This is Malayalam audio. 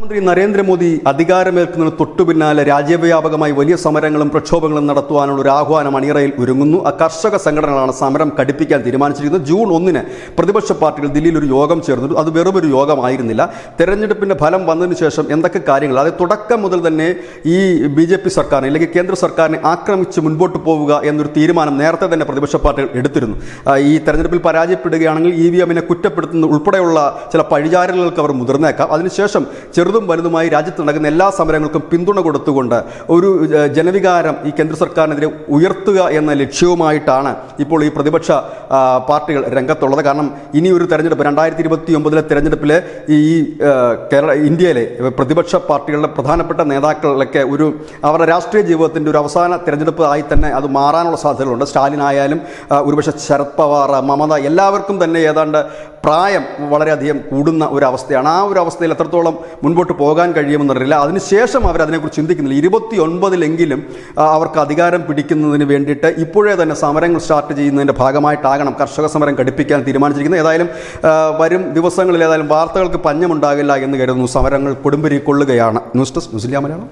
പ്രധാനമന്ത്രി നരേന്ദ്രമോദി അധികാരമേൽക്കുന്നതിന് തൊട്ടു പിന്നാലെ രാജ്യവ്യാപകമായി വലിയ സമരങ്ങളും പ്രക്ഷോഭങ്ങളും നടത്തുവാനുള്ള ഒരു ആഹ്വാനം അണിയറയിൽ ഒരുങ്ങുന്നു. കർഷക സംഘടനകളാണ് സമരം കടുപ്പിക്കാൻ തീരുമാനിച്ചിരിക്കുന്നത്. ജൂൺ ഒന്നിന് പ്രതിപക്ഷ പാർട്ടികൾ ദില്ലിയിൽ ഒരു യോഗം ചേർന്നു അത് വെറുമൊരു യോഗമായിരുന്നില്ല. തെരഞ്ഞെടുപ്പിന്റെ ഫലം വന്നതിന് ശേഷം എന്തൊക്കെ കാര്യങ്ങൾ? അതായത് തുടക്കം മുതൽ തന്നെ ഈ ബി ജെ പി സർക്കാരിനെ അല്ലെങ്കിൽ കേന്ദ്ര സർക്കാരിനെ ആക്രമിച്ച് മുൻപോട്ട് പോവുക എന്നൊരു തീരുമാനം നേരത്തെ തന്നെ പ്രതിപക്ഷ പാർട്ടികൾ എടുത്തിരുന്നു. ഈ തെരഞ്ഞെടുപ്പിൽ പരാജയപ്പെടുകയാണെങ്കിൽ ഇ വി എമ്മിനെ കുറ്റപ്പെടുത്തുന്ന ഉൾപ്പെടെയുള്ള ചില പഴിചാരലുകൾക്ക് അവർ മുതിർന്നേക്കാം. അതിനുശേഷം ചെറുതും വലുതുമായി രാജ്യത്ത് നടക്കുന്ന എല്ലാ സമരങ്ങൾക്കും പിന്തുണ കൊടുത്തുകൊണ്ട് ഒരു ജനവികാരം ഈ കേന്ദ്ര സർക്കാരിനെതിരെ ഉയർത്തുക എന്ന ലക്ഷ്യവുമായിട്ടാണ് ഇപ്പോൾ ഈ പ്രതിപക്ഷ പാർട്ടികൾ രംഗത്തുള്ളത്. കാരണം ഇനി ഒരു തെരഞ്ഞെടുപ്പ് രണ്ടായിരത്തി ഇരുപത്തി ഒമ്പതിലെ തെരഞ്ഞെടുപ്പിൽ ഈ കേരള ഇന്ത്യയിലെ പ്രതിപക്ഷ പാർട്ടികളുടെ പ്രധാനപ്പെട്ട നേതാക്കളിലൊക്കെ ഒരു അവരുടെ രാഷ്ട്രീയ ജീവിതത്തിന്റെ ഒരു അവസാന തെരഞ്ഞെടുപ്പ് ആയി തന്നെ അത് മാറാനുള്ള സാധ്യതകളുണ്ട്. സ്റ്റാലിൻ ആയാലും ഒരുപക്ഷെ ശരത് പവാർ മമത എല്ലാവർക്കും തന്നെ ഏതാണ്ട് പ്രായം വളരെയധികം കൂടുന്ന ഒരു അവസ്ഥയാണ് ആ ഒരു അവസ്ഥയിൽ എത്രത്തോളം മുൻപോട്ട് പോകാൻ കഴിയുമെന്നറിയില്ല അതിനുശേഷം അവർ അതിനെക്കുറിച്ച് ചിന്തിക്കുന്നില്ല. ഇരുപത്തി ഒൻപതിലെങ്കിലും അവർക്ക് അധികാരം പിടിക്കുന്നതിന് വേണ്ടിയിട്ട് ഇപ്പോഴേ തന്നെ സമരങ്ങൾ സ്റ്റാർട്ട് ചെയ്യുന്നതിന്റെ ഭാഗമായിട്ടാകണം കർഷക സമരം ഘടിപ്പിക്കാൻ തീരുമാനിച്ചിരിക്കുന്നത്. ഏതായാലും വരും ദിവസങ്ങളിൽ ഏതായാലും വാർത്തകൾക്ക് പഞ്ഞമുണ്ടാകില്ല എന്ന് കരുതുന്നു. സമരങ്ങൾ കൊടുമ്പിരി കൊള്ളുകയാണ്. News desk news India Malayalam.